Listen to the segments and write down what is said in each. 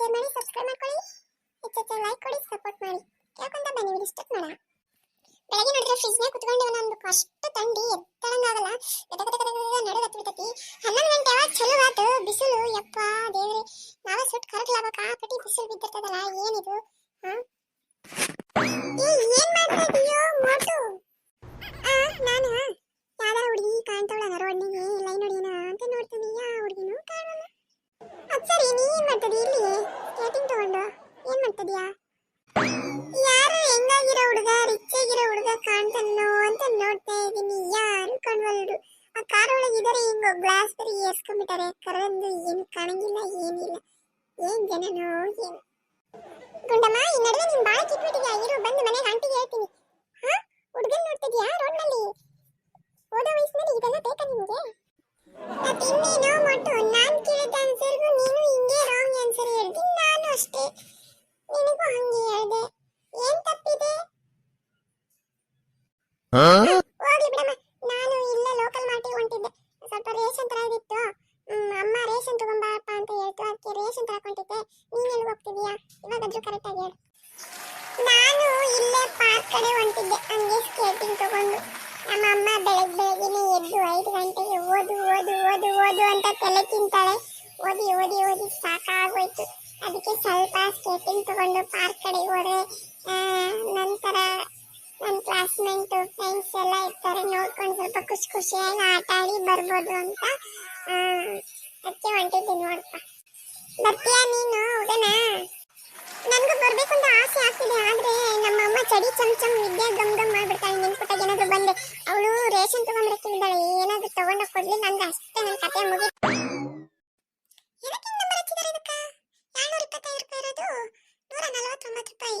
Share ಮಾಡಿ subscribe ಮಾಡ್ಕೊಳ್ಳಿ. ಹೆಚ್ಚೆಚ್ಚು ಲೈಕ್ ಕೊಡಿ ಸಪೋರ್ಟ್ ಮಾಡಿ. ಯಾಕಂತ ಬನ್ನಿ ವಿಡಿಯೋ ಸ್ಟಾರ್ಟ್ ಬೆಳಗ್ಗೆ ನೋಡಿದ್ರೆ ಫ್ರಿಜ್ನಾಗ ಕುತ್ಕೊಂಡು ಒಂದು ಅಷ್ಟು ತಂಡಿ. ಎತ್ತಳಂಗಾಗಲ್ಲ ಗದ ಗದ ಗದ ಗದ ನಡು ಹತ್ಬಿಡ್ತೈತಿ ಹನ್ನೊಂದು ಗಂಟೆ ಯಾವಾಗ ಚಲೋ ಆತು? ಬಿಸಿಲು. ಯಪ್ಪ, ದೇವ್ರಿ. ನಾವೇ ಸುಟ್ಟು ಕರಗ್ಲಾಗಕ್ಕ ಆ ಪಟಿ ಬಿಸಿಲು ಬಿದ್ದಿರ್ತದಲ್ಲ, ಏನಿದು? ಹಾ? ಏನ್ ಮಾಡ್ತಾ ಮೋಟು ಆ, ನಾನು? ಯಾವ್ದಾರ ಹುಡುಗಿ ಕಾಣ್ತಾವಳ ರೋಡ್ನಿಗೆ ಲೈನ್ ಹೊಡಿಯೋಣ ಅಂತ ನೋಡ್ತೀನಿ. ಯಾವ ಹುಡುಗಿನೂ ಕಾಣಲ್ಲ. ಸರಿ, ನೀ ಏನ್ ಮಾಡ್ತದಿ ಇಲ್ಲಿ? ಸ್ಕೇಟಿಂಗ್ ತಗೊಂಡು. ಏನ್ ಮಾಡ್ತದ್ಯಾ? ಯಾರು ಹೆಂಗಾಗಿರೋ ಹುಡುಗ ರಿಚ್ ಆಗಿರೋ ಹುಡುಗ ಕಾಣ್ತಾನೋ ಅಂತ ನೋಡ್ತಾ ಇದೀನಿ ಯಾರು ಕಾಣ್ವಲ್ರು ಆ ಕಾರ್ ಒಳಗೆ ಹಿಂಗ ಗ್ಲಾಸ್ ಬರಿ ಏರ್ಸ್ಕೊಂಡ್ಬಿಟ್ಟಾರೆ. ಕರೆದು ಏನು ಕಾಣಂಗಿಲ್ಲ, ಏನಿಲ್ಲ. ಏನ್ ಜನನೋ, ಏನು? ಗುಂಡಮ್ಮ, ಈ ನಡುವೆ ನೀನ್ ಬಾಳ ಕಿಟ್ಬಿಟ್ಟಿದ್ಯಾ ಇರು, ಬಂದು ಮನೆಗೆ ಆಂಟಿಗೆ ಹೇಳ್ತೀನಿ. ಹಾ? ಹುಡುಗನ್ ನೋಡ್ತಿದ್ಯಾ ರೋಡ್ನಲ್ಲಿ ಓದೋ ವಯಸ್ಸಿನಲ್ಲಿ ಇದೆಲ್ಲ ಬೇಕಾ ನಿಮ್ಗೆ? ಮಟ್ಟು ಮೊಟ್ಟು ನಾನ್ ಕೇಳಿದ ಆನ್ಸರ್ಗೂ ನೀನು ಹಿಂಗೆ ರಾಂಗ್ ಆನ್ಸರ್ ಹೇಳ್ತೀನಿ ನಾನು ಅಷ್ಟೇ ನಿನಗೂ ಹಂಗೆ ಹೇಳ್ದೆ ಏನ್ ತಪ್ಪಿದೆ ಬಿಡಮ್ಮ. ನಾನು ಇಲ್ಲೇ ಲೋಕಲ್ ಮಾರ್ಟಿಗೆ ಹೊಂಟಿದ್ದೆ. ಸ್ವಲ್ಪ ರೇಷನ್ ಅಮ್ಮ ರೇಷನ್ ತಗೊಂಬಾಪ ಅಂತ ಹೇಳ್ತು. ಅದಕ್ಕೆ ರೇಷನ್ ಹೇಳು. ನಾನು ಇಲ್ಲೇ ಪಾರ್ಕ್ ಕಡೆ ಹೊಂಟಿದ್ದೆ. ಹಂಗೆ ಸ್ಕೇಟಿಂಗ್ ತಗೊಂಡು. ನಮ್ಮ ಅಮ್ಮ ಬೆಳಗ್ಗೆ ಬೆಳಗ್ಗೆನೆ ಎದ್ದು ಐದು ಗಂಟೆಗೆ ಓದು ಓದು ಓದು ಓದು ಅಂತ ತಲೆ ತಿಂತಾಳೆ. ಓದಿ ಓದಿ ಓದಿ ಸಾಕಾಗೋಯ್ತು. ಅದಕ್ಕೆ ಸ್ವಲ್ಪ ಸ್ಕೇಟಿಂಗ್ ತಗೊಂಡು ಪಾರ್ಕ್ ಕಡೆ ಹೋದ್ರೆ ನಂತರ ನನ್ನ ಕ್ಲಾಸ್ಮೇಟ್ ಫ್ರೆಂಡ್ಸ್ ಎಲ್ಲ ಇರ್ತಾರೆ, ನೋಡ್ಕೊಂಡು ಸ್ವಲ್ಪ ಖುಷಿ ಖುಷಿಯಾಗಿ ಆಟ ಆಡಿ ಬರ್ಬೋದು ಅಂತ. ಅದಕ್ಕೆ ಹೊಂಟಿದ್ದೀನಿ ನೋಡಪ್ಪ ಬರ್ತೀಯಾ ನೀನು? ಹೋಗೋಣ? ನನಗೂ ಬರಬೇಕು ಅಂತ ಆಸೆ ಆಗ್ತಿದೆ, ಆದರೆ ನಮ್ಮ ಅಮ್ಮ ಚಡಿ ಚಮ್ ಚಮ್ ವಿದ್ಯಾ ಗಮ್ ಗಮ್ ಮಾಡಿಬಿಡ್ತಾಳೆ, ನೆನ್ಪುಟ್ಟಾಗ ಏನಾದರೂ ಬಂದೆ ಅವಳು ರೇಷನ್ ತೊಗೊಂಡ್ರೆ ಕೇಳಿದಾಳೆ ಏನಾದರೂ ತೊಗೊಂಡು ಕೊಡಲಿ, ನಂದು ಅಷ್ಟೇ ನನ್ನ ಕತೆ ಮುಗಿ ಏನಕ್ಕೆ ರೂಪಾಯಿ ಇರೋದು. ನೂರ ನಲವತ್ತೊಂಬತ್ತು ರೂಪಾಯಿ.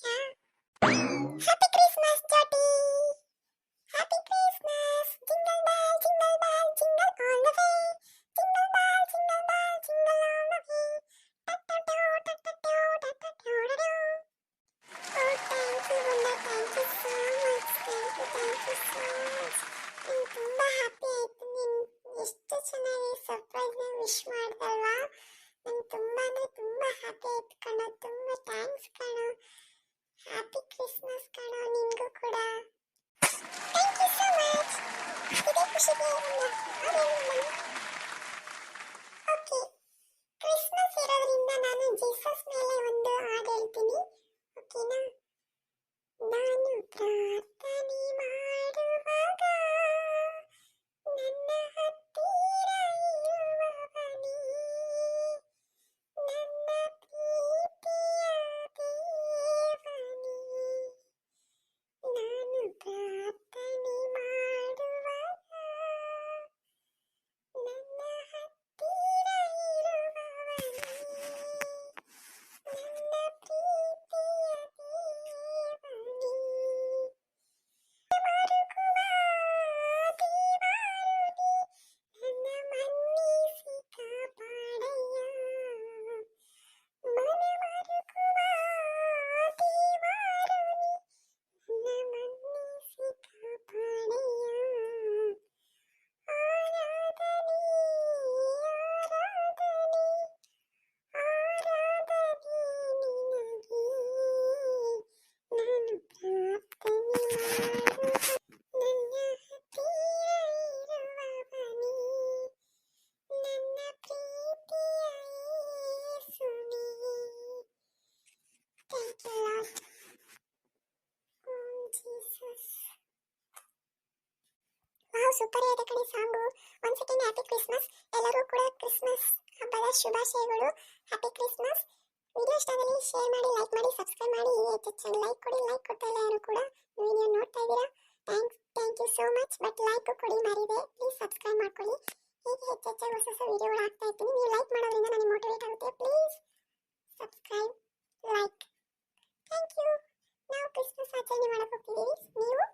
ಏನ್ ವಿಶೇಷ happy Christmas ಜಾಟಿ happy Christmas jingle bell jingle bell jingle all the way jingle bell jingle bell jingle all the way ಟಟ್ಟಟೋ ಟಟ್ಟಟೋ ಟಟ್ಟಟೋ O thank you ಗುಂಡ thank you so much thank you thank you so much ನಂಗೆ ತುಂಬಾ happy ಆಯ್ತು ನೀನು ಎಷ್ಟು ಚೆನ್ನಾಗಿ ಸರ್ಪ್ರೈಸ್ನ wish ಮಾಡ್ದಲ್ವಾ ನಂಗೆ ತುಂಬಾ ಅಂದ್ರೆ ತುಂಬಾ ಹ್ಯಾಪಿ ಆಯ್ತು ಕಣೋ ತುಂಬಾ ಥ್ಯಾಂಕ್ಸ್ ಕಣೋ ಹ್ಯಾಪಿ ಕ್ರಿಸ್ಮಸ್ ಕಣೋ ನಿನ್ಗೂ ಕೂಡ ಥ್ಯಾಂಕ್ ಯು ಸೋ ಮಚ್ ಇದೇ ಖುಷಿಗೆ ಓಕೆ ಕ್ರಿಸ್ಮಸ್ ಇರೋದ್ರಿಂದ ನಾನು ಜೀಸಸ್ ಮೇಲೆ ಒಂದು ಹಾಡು ಹೇಳ್ತೀನಿ. ಓಕೆನಾ ನಾನು ಪ್ರಾರ್ಥನೆ ಮಾಡುವಾಗ Thank you. ಸೂಪರ್ ಆಗಿದೆ ಕಣೆ ಸಾಂಗು ಒಂದ್ ಸೆಕೆಂಡ್ ಹ್ಯಾಪಿ ಕ್ರಿಸ್ಮಸ್ ಎಲ್ಲರೂ ಕೂಡ ಕ್ರಿಸ್ಮಸ್ ಹಬ್ಬದ ಶುಭಾಶಯಗಳು ಹ್ಯಾಪಿ ಕ್ರಿಸ್ಮಸ್ ವಿಡಿಯೋ ಇಷ್ಟ ಆದಲ್ಲಿ ಶೇರ್ ಮಾಡಿ ಲೈಕ್ ಮಾಡಿ ಸಬ್ಸ್ಕ್ರೈಬ್ ಮಾಡಿ. ಹೆಚ್ಚೆಚ್ಚಾಗಿ ಲೈಕ್ ಕೊಡಿ ಲೈಕ್ ಕೊಡ್ತಾ ಇಲ್ಲ ಯಾರು ಕೂಡ ವಿಡಿಯೋ ನೋಡ್ತಾ ಇದ್ದೀರಾ. Thanks thank you so much but like ಕೊಡಿ ಮರಿದೆ. ಪ್ಲೀಸ್ ಸಬ್ಸ್ಕ್ರೈಬ್ ಮಾಡ್ಕೊಳ್ಳಿ ಹೀಗೆ ಹೆಚ್ಚೆಚ್ಚಾಗಿ ಹೊಸ ಹೊಸ ವಿಡಿಯೋಗಳು ಆಗ್ತಾ ಇರ್ತೀನಿ. ನೀವು ಲೈಕ್ ಮಾಡೋದ್ರಿಂದ ನನಗೆ ಮೋಟಿವೇಟ್ ಆಗುತ್ತೆ. Please subscribe like thank you ನಾವು ಕ್ರಿಸ್ಮಸ್ ಆಚರಣೆ ಮಾಡೋಕೆ ಹೋಗ್ತಿದ್ದೀವಿ. ನೀವು?